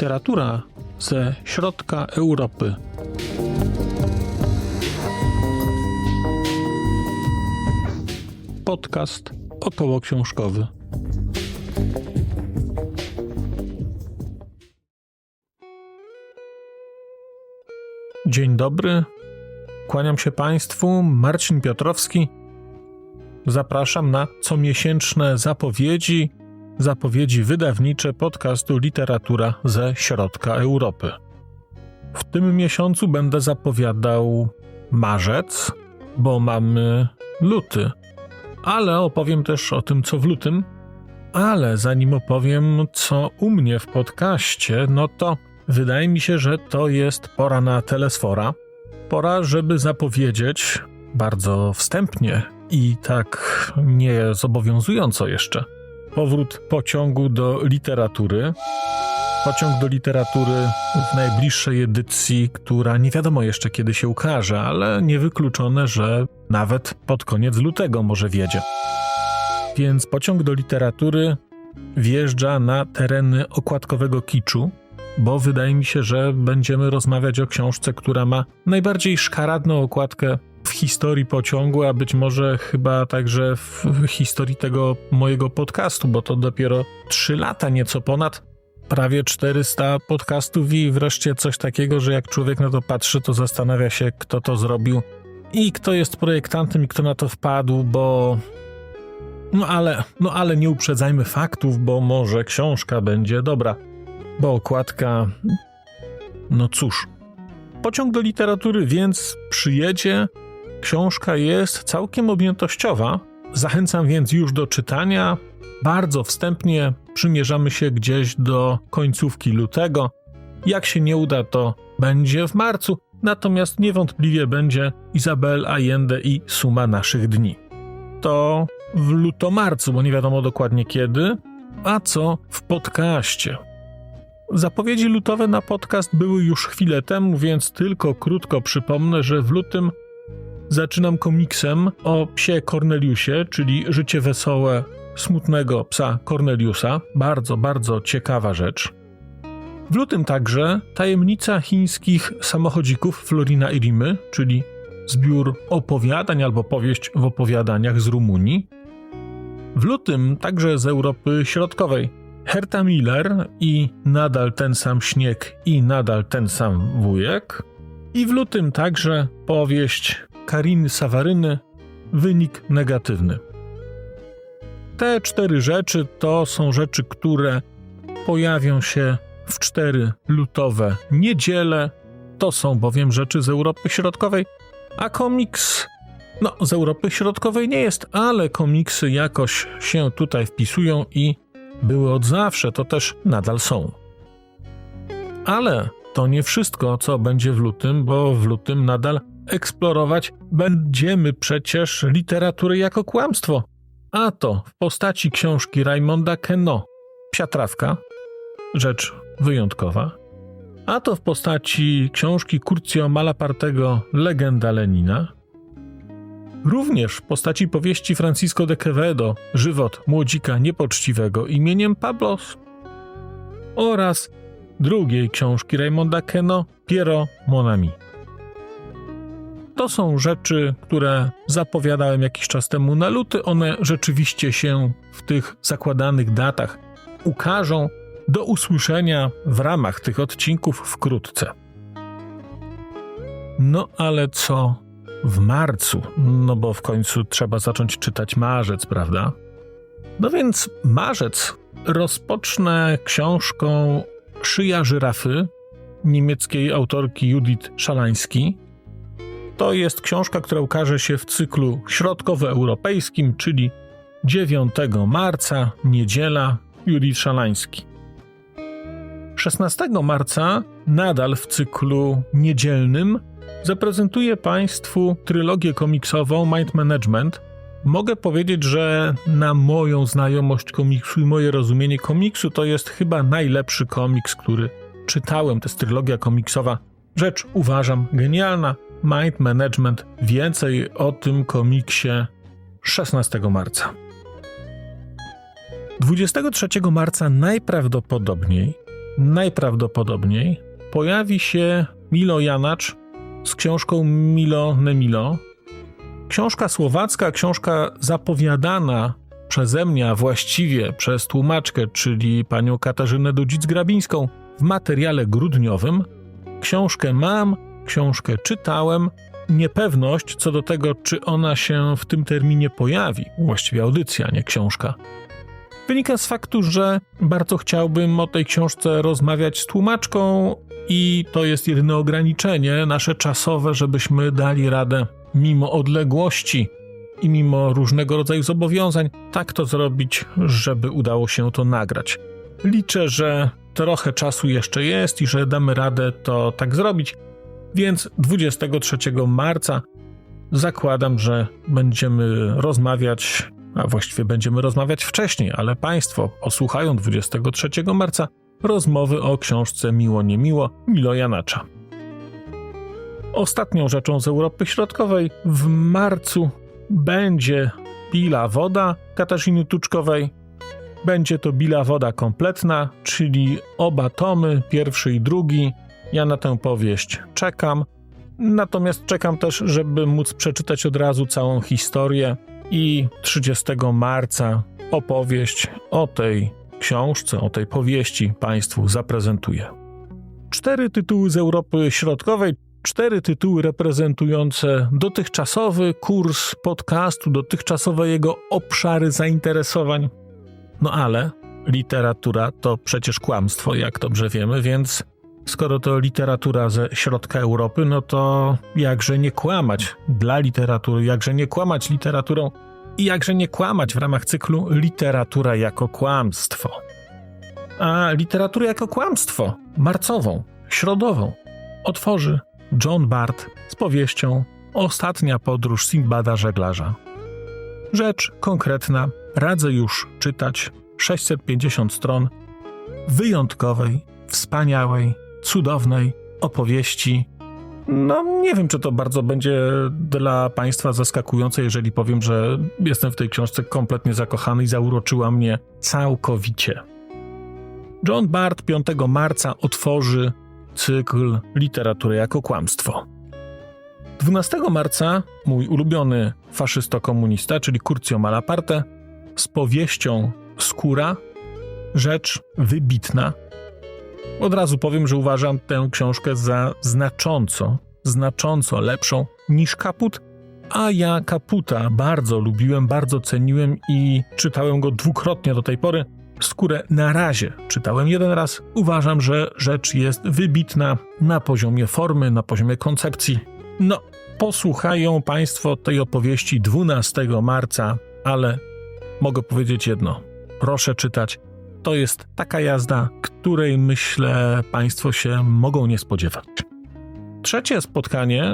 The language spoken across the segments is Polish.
literatura ze środka Europy. Podcast około książkowy. Dzień dobry. Kłaniam się Państwu. Marcin Piotrowski. Zapraszam na comiesięczne zapowiedzi zapowiedzi wydawnicze podcastu Literatura ze Środka Europy. W tym miesiącu będę zapowiadał marzec, bo mamy luty. Ale opowiem też o tym, co w lutym. Ale zanim opowiem, co u mnie w podcaście, no to wydaje mi się, że to jest pora na telesfora. Pora, żeby zapowiedzieć bardzo wstępnie i tak nie zobowiązująco jeszcze powrót pociągu do literatury. Pociąg do literatury w najbliższej edycji, która nie wiadomo jeszcze kiedy się ukaże, ale niewykluczone, że nawet pod koniec lutego może wiedzie. Więc pociąg do literatury wjeżdża na tereny okładkowego kiczu, bo wydaje mi się, że będziemy rozmawiać o książce, która ma najbardziej szkaradną okładkę w historii pociągu, a być może chyba także w historii tego mojego podcastu, bo to dopiero 3 lata, nieco ponad, prawie 400 podcastów i wreszcie coś takiego, że jak człowiek na to patrzy, to zastanawia się, kto to zrobił i kto jest projektantem i kto na to wpadł, bo no ale, no ale nie uprzedzajmy faktów, bo może książka będzie dobra, bo okładka, no cóż. Pociąg do literatury więc przyjedzie, Książka jest całkiem objętościowa. Zachęcam więc już do czytania. Bardzo wstępnie przymierzamy się gdzieś do końcówki lutego. Jak się nie uda, to będzie w marcu, natomiast niewątpliwie będzie Izabel Allende i Suma naszych dni. To w luto-marcu, bo nie wiadomo dokładnie kiedy, a co w podcaście. Zapowiedzi lutowe na podcast były już chwilę temu, więc tylko krótko przypomnę, że w lutym Zaczynam komiksem o psie Corneliusie, czyli życie wesołe smutnego psa Corneliusa. Bardzo, bardzo ciekawa rzecz. W lutym także tajemnica chińskich samochodzików Florina i Rimy, czyli zbiór opowiadań albo powieść w opowiadaniach z Rumunii. W lutym także z Europy Środkowej Herta Miller i nadal ten sam śnieg i nadal ten sam wujek. I w lutym także powieść Kariny Sawaryny wynik negatywny. Te cztery rzeczy to są rzeczy, które pojawią się w cztery lutowe niedziele. To są bowiem rzeczy z Europy Środkowej, a komiks no, z Europy Środkowej nie jest, ale komiksy jakoś się tutaj wpisują i były od zawsze, to też nadal są. Ale to nie wszystko, co będzie w lutym, bo w lutym nadal eksplorować będziemy przecież literatury jako kłamstwo. A to w postaci książki Raymonda Queneau, Psiatrawka, rzecz wyjątkowa, a to w postaci książki Curcio Malapartego Legenda Lenina, również w postaci powieści Francisco de Quevedo Żywot młodzika niepoczciwego imieniem Pablos. Oraz drugiej książki Raymonda Queneau Piero Monami. To są rzeczy, które zapowiadałem jakiś czas temu na luty. One rzeczywiście się w tych zakładanych datach ukażą. Do usłyszenia w ramach tych odcinków wkrótce. No ale co w marcu? No bo w końcu trzeba zacząć czytać marzec, prawda? No więc marzec rozpocznę książką Szyja żyrafy niemieckiej autorki Judith Szalański to jest książka, która ukaże się w cyklu środkowoeuropejskim, czyli 9 marca, niedziela, Judith Szalański. 16 marca, nadal w cyklu niedzielnym, zaprezentuję Państwu trylogię komiksową Mind Management. Mogę powiedzieć, że na moją znajomość komiksu i moje rozumienie komiksu to jest chyba najlepszy komiks, który czytałem. To jest trylogia komiksowa. Rzecz uważam genialna, Mind Management. Więcej o tym komiksie 16 marca. 23 marca najprawdopodobniej najprawdopodobniej pojawi się Milo Janacz z książką Milo Nemilo. Książka słowacka, książka zapowiadana przeze mnie, a właściwie przez tłumaczkę, czyli panią Katarzynę Dudzic-Grabińską w materiale grudniowym. Książkę mam, książkę czytałem. Niepewność co do tego, czy ona się w tym terminie pojawi, właściwie audycja, nie książka, wynika z faktu, że bardzo chciałbym o tej książce rozmawiać z tłumaczką i to jest jedyne ograniczenie nasze czasowe, żebyśmy dali radę mimo odległości i mimo różnego rodzaju zobowiązań, tak to zrobić, żeby udało się to nagrać. Liczę, że trochę czasu jeszcze jest i że damy radę to tak zrobić, więc 23 marca zakładam, że będziemy rozmawiać, a właściwie będziemy rozmawiać wcześniej, ale Państwo posłuchają 23 marca rozmowy o książce Miło Niemiło Milo Janacza. Ostatnią rzeczą z Europy Środkowej w marcu będzie Bila Woda Katarzyny Tuczkowej. Będzie to Bila Woda kompletna, czyli oba tomy, pierwszy i drugi. Ja na tę powieść czekam. Natomiast czekam też, żeby móc przeczytać od razu całą historię i 30 marca opowieść o tej książce, o tej powieści Państwu zaprezentuję. Cztery tytuły z Europy Środkowej, cztery tytuły reprezentujące dotychczasowy kurs podcastu, dotychczasowe jego obszary zainteresowań. No ale literatura to przecież kłamstwo, jak dobrze wiemy, więc skoro to literatura ze środka Europy, no to jakże nie kłamać dla literatury, jakże nie kłamać literaturą i jakże nie kłamać w ramach cyklu literatura jako kłamstwo. A literaturę jako kłamstwo, marcową, środową, otworzy John Bart z powieścią Ostatnia podróż Sinbada żeglarza. Rzecz konkretna, radzę już czytać 650 stron wyjątkowej, wspaniałej, cudownej opowieści. No, nie wiem, czy to bardzo będzie dla Państwa zaskakujące, jeżeli powiem, że jestem w tej książce kompletnie zakochany i zauroczyła mnie całkowicie. John Bart 5 marca otworzy cykl Literatury jako kłamstwo. 12 marca mój ulubiony faszysto-komunista, czyli Curcio Malaparte, z powieścią Skóra, rzecz wybitna. Od razu powiem, że uważam tę książkę za znacząco, znacząco lepszą niż Kaput, a ja Kaputa bardzo lubiłem, bardzo ceniłem i czytałem go dwukrotnie do tej pory. Skórę na razie czytałem jeden raz. Uważam, że rzecz jest wybitna na poziomie formy, na poziomie koncepcji. No, posłuchają Państwo tej opowieści 12 marca, ale mogę powiedzieć jedno. Proszę czytać. To jest taka jazda, której myślę Państwo się mogą nie spodziewać. Trzecie spotkanie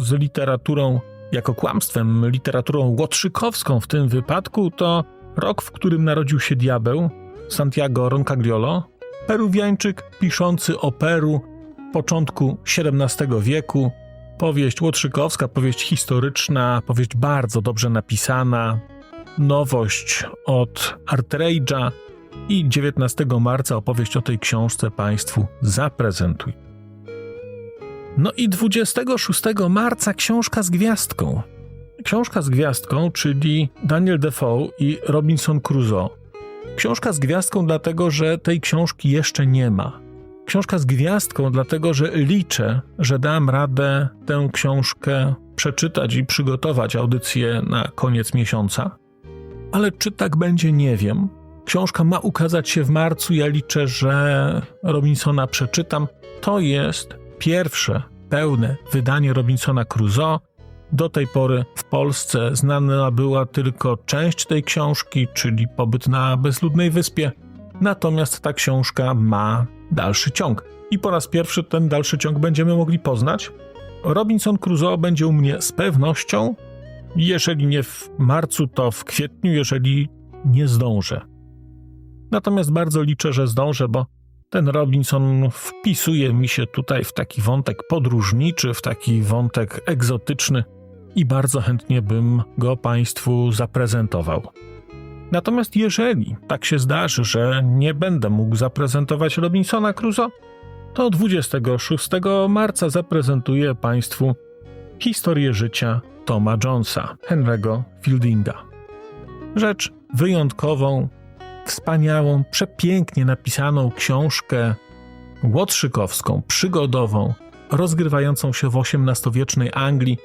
z literaturą jako kłamstwem, literaturą łotrzykowską w tym wypadku, to rok, w którym narodził się diabeł, Santiago Roncagliolo, peruwiańczyk piszący o Peru początku XVII wieku. Powieść łotrzykowska, powieść historyczna, powieść bardzo dobrze napisana, nowość od Artrage'a i 19 marca opowieść o tej książce Państwu zaprezentuj. No i 26 marca książka z gwiazdką. Książka z gwiazdką, czyli Daniel Defoe i Robinson Crusoe. Książka z gwiazdką, dlatego że tej książki jeszcze nie ma. Książka z gwiazdką, dlatego że liczę, że dam radę tę książkę przeczytać i przygotować audycję na koniec miesiąca. Ale czy tak będzie, nie wiem. Książka ma ukazać się w marcu. Ja liczę, że Robinsona przeczytam. To jest pierwsze pełne wydanie Robinsona Crusoe. Do tej pory w Polsce znana była tylko część tej książki, czyli pobyt na bezludnej wyspie. Natomiast ta książka ma dalszy ciąg. I po raz pierwszy ten dalszy ciąg będziemy mogli poznać. Robinson Crusoe będzie u mnie z pewnością. Jeżeli nie w marcu, to w kwietniu, jeżeli nie zdążę. Natomiast bardzo liczę, że zdążę, bo ten Robinson wpisuje mi się tutaj w taki wątek podróżniczy, w taki wątek egzotyczny i bardzo chętnie bym go Państwu zaprezentował. Natomiast jeżeli tak się zdarzy, że nie będę mógł zaprezentować Robinsona Crusoe, to 26 marca zaprezentuję Państwu historię życia Toma Jonesa, Henry'ego Fieldinga. Rzecz wyjątkową, wspaniałą, przepięknie napisaną książkę łotrzykowską, przygodową, rozgrywającą się w XVIII-wiecznej Anglii.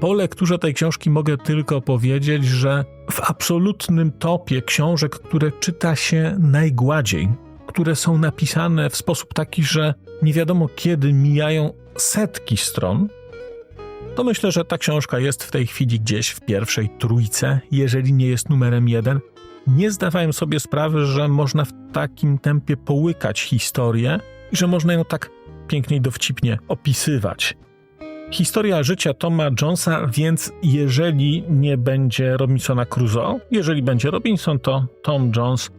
Po lekturze tej książki mogę tylko powiedzieć, że w absolutnym topie książek, które czyta się najgładziej, które są napisane w sposób taki, że nie wiadomo kiedy mijają setki stron, to myślę, że ta książka jest w tej chwili gdzieś w pierwszej trójce, jeżeli nie jest numerem jeden. Nie zdawałem sobie sprawy, że można w takim tempie połykać historię i że można ją tak pięknie i dowcipnie opisywać. Historia życia Toma Jonesa, więc jeżeli nie będzie Robinsona Crusoe, jeżeli będzie Robinson, to Tom Jones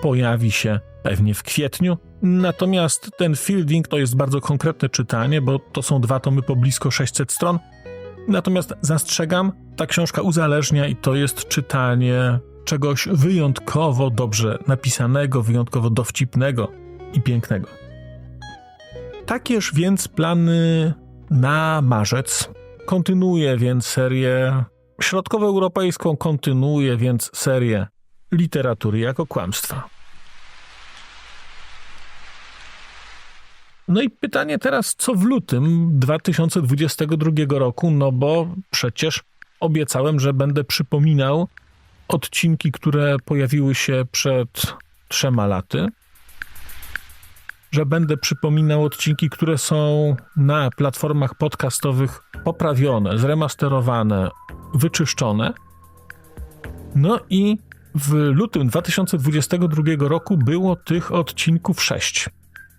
pojawi się pewnie w kwietniu. Natomiast ten Fielding to jest bardzo konkretne czytanie, bo to są dwa tomy po blisko 600 stron. Natomiast zastrzegam, ta książka uzależnia i to jest czytanie czegoś wyjątkowo dobrze napisanego, wyjątkowo dowcipnego i pięknego. Takież więc plany na marzec. Kontynuuję więc serię środkowoeuropejską, kontynuuję więc serię literatury jako kłamstwa. No i pytanie teraz, co w lutym 2022 roku, no bo przecież obiecałem, że będę przypominał odcinki, które pojawiły się przed trzema laty, że będę przypominał odcinki, które są na platformach podcastowych poprawione, zremasterowane, wyczyszczone. No i w lutym 2022 roku było tych odcinków sześć.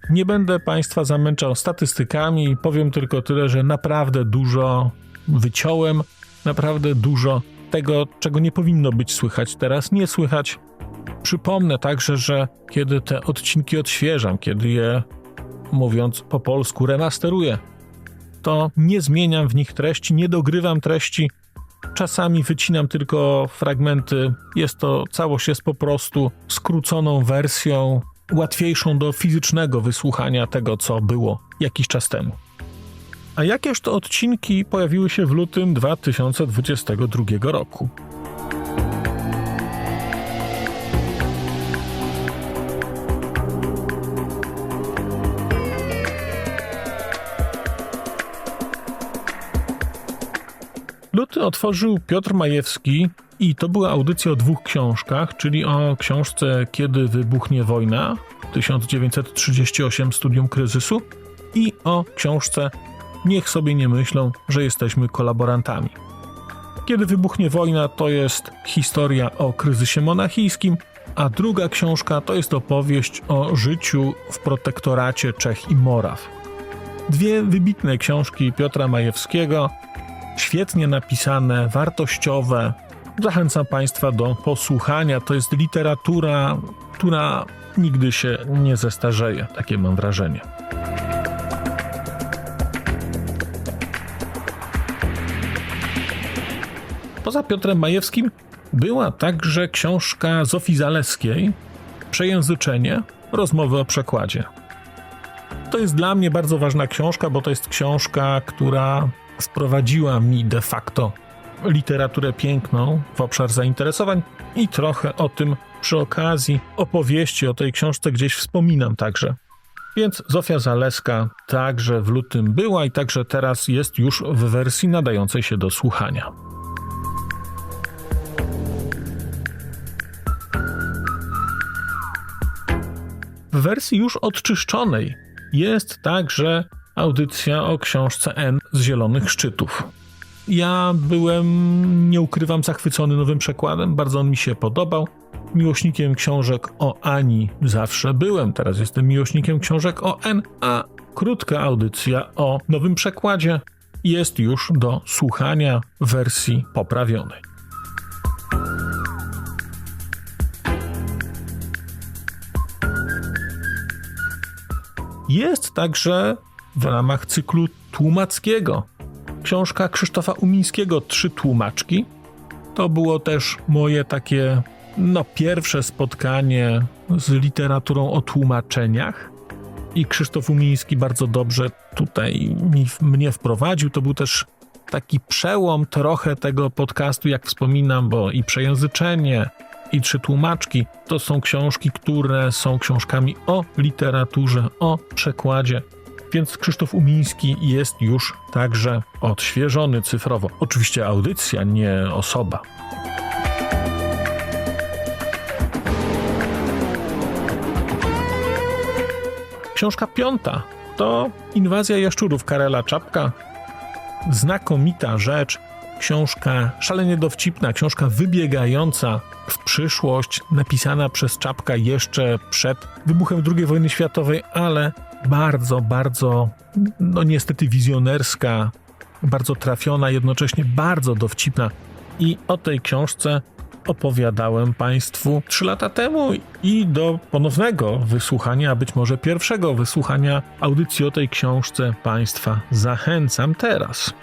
Nie będę Państwa zamęczał statystykami powiem tylko tyle, że naprawdę dużo wyciąłem, naprawdę dużo tego, czego nie powinno być słychać teraz, nie słychać. Przypomnę także, że kiedy te odcinki odświeżam, kiedy je, mówiąc po polsku, remasteruję, to nie zmieniam w nich treści, nie dogrywam treści. Czasami wycinam tylko fragmenty. Jest to całość jest po prostu skróconą wersją, łatwiejszą do fizycznego wysłuchania tego, co było jakiś czas temu. A jakież to odcinki pojawiły się w lutym 2022 roku? Luty otworzył Piotr Majewski i to była audycja o dwóch książkach, czyli o książce Kiedy wybuchnie wojna 1938 Studium Kryzysu i o książce Niech sobie nie myślą, że jesteśmy kolaborantami. Kiedy wybuchnie wojna to jest historia o kryzysie monachijskim, a druga książka to jest opowieść o życiu w protektoracie Czech i Moraw. Dwie wybitne książki Piotra Majewskiego, świetnie napisane, wartościowe. Zachęcam Państwa do posłuchania. To jest literatura, która nigdy się nie zestarzeje, takie mam wrażenie. Poza Piotrem Majewskim była także książka Zofii Zaleskiej Przejęzyczenie rozmowy o przekładzie. To jest dla mnie bardzo ważna książka, bo to jest książka, która wprowadziła mi de facto literaturę piękną w obszar zainteresowań i trochę o tym przy okazji opowieści o tej książce gdzieś wspominam także. Więc Zofia Zaleska także w lutym była i także teraz jest już w wersji nadającej się do słuchania. Wersji już odczyszczonej jest także audycja o książce N z Zielonych Szczytów. Ja byłem, nie ukrywam, zachwycony nowym przekładem, bardzo on mi się podobał. Miłośnikiem książek o Ani zawsze byłem, teraz jestem miłośnikiem książek o N, a krótka audycja o nowym przekładzie jest już do słuchania w wersji poprawionej. Jest także w ramach cyklu tłumackiego książka Krzysztofa Umińskiego Trzy tłumaczki. To było też moje takie no, pierwsze spotkanie z literaturą o tłumaczeniach. I Krzysztof Umiński bardzo dobrze tutaj mi, mnie wprowadził. To był też taki przełom trochę tego podcastu, jak wspominam, bo i przejęzyczenie, i trzy tłumaczki to są książki, które są książkami o literaturze, o przekładzie. Więc Krzysztof Umiński jest już także odświeżony cyfrowo. Oczywiście audycja, nie osoba. Książka piąta to Inwazja jaszczurów Karela Czapka. Znakomita rzecz, książka szalenie dowcipna, książka wybiegająca w przyszłość, napisana przez Czapka jeszcze przed wybuchem II wojny światowej, ale bardzo, bardzo, no niestety wizjonerska, bardzo trafiona, jednocześnie bardzo dowcipna. I o tej książce opowiadałem Państwu trzy lata temu i do ponownego wysłuchania, a być może pierwszego wysłuchania audycji o tej książce Państwa zachęcam teraz.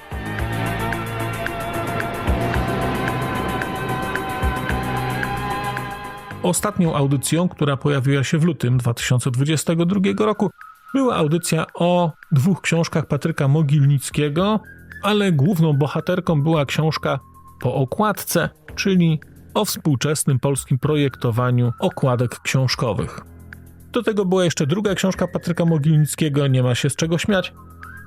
Ostatnią audycją, która pojawiła się w lutym 2022 roku, była audycja o dwóch książkach Patryka Mogilnickiego, ale główną bohaterką była książka po okładce, czyli o współczesnym polskim projektowaniu okładek książkowych. Do tego była jeszcze druga książka Patryka Mogilnickiego, nie ma się z czego śmiać.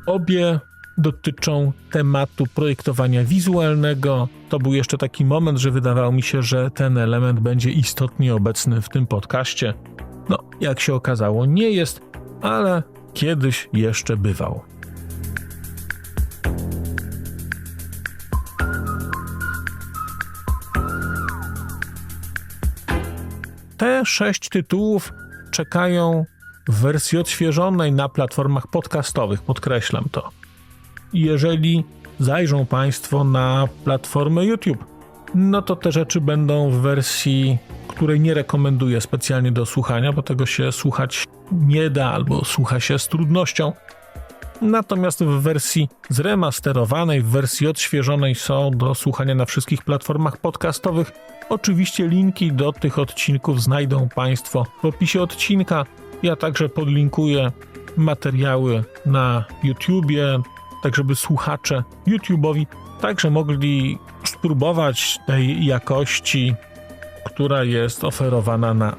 Obie dotyczą tematu projektowania wizualnego. To był jeszcze taki moment, że wydawało mi się, że ten element będzie istotnie obecny w tym podcaście. No, jak się okazało, nie jest, ale kiedyś jeszcze bywał. Te sześć tytułów czekają w wersji odświeżonej na platformach podcastowych, podkreślam to. Jeżeli zajrzą Państwo na platformę YouTube, no to te rzeczy będą w wersji, której nie rekomenduję specjalnie do słuchania, bo tego się słuchać nie da albo słucha się z trudnością. Natomiast w wersji zremasterowanej, w wersji odświeżonej są do słuchania na wszystkich platformach podcastowych. Oczywiście linki do tych odcinków znajdą Państwo w opisie odcinka. Ja także podlinkuję materiały na YouTubie, tak żeby słuchacze YouTube'owi także mogli spróbować tej jakości, która jest oferowana na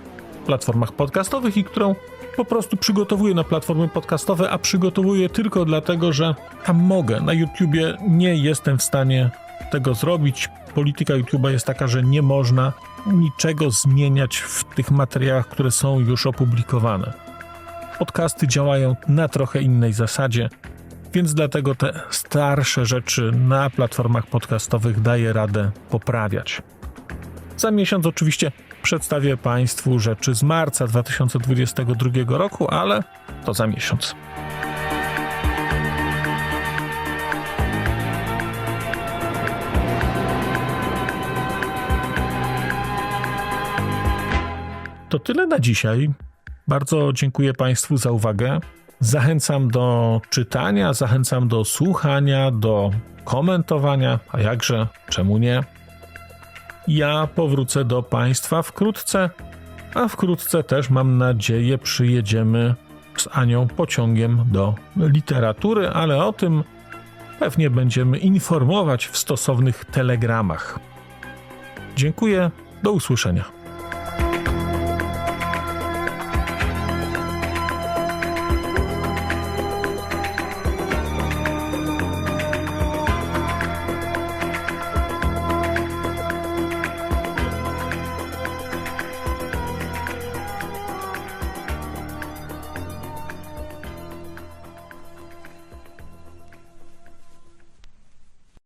platformach podcastowych i którą po prostu przygotowuję na platformy podcastowe, a przygotowuję tylko dlatego, że tam mogę. Na YouTubie nie jestem w stanie tego zrobić. Polityka YouTube'a jest taka, że nie można niczego zmieniać w tych materiałach, które są już opublikowane. Podcasty działają na trochę innej zasadzie, więc dlatego te starsze rzeczy na platformach podcastowych daję radę poprawiać. Za miesiąc oczywiście przedstawię Państwu rzeczy z marca 2022 roku, ale to za miesiąc. To tyle na dzisiaj. Bardzo dziękuję Państwu za uwagę. Zachęcam do czytania, zachęcam do słuchania, do komentowania, a jakże, czemu nie? Ja powrócę do Państwa wkrótce, a wkrótce też mam nadzieję przyjedziemy z Anią pociągiem do literatury, ale o tym pewnie będziemy informować w stosownych telegramach. Dziękuję, do usłyszenia.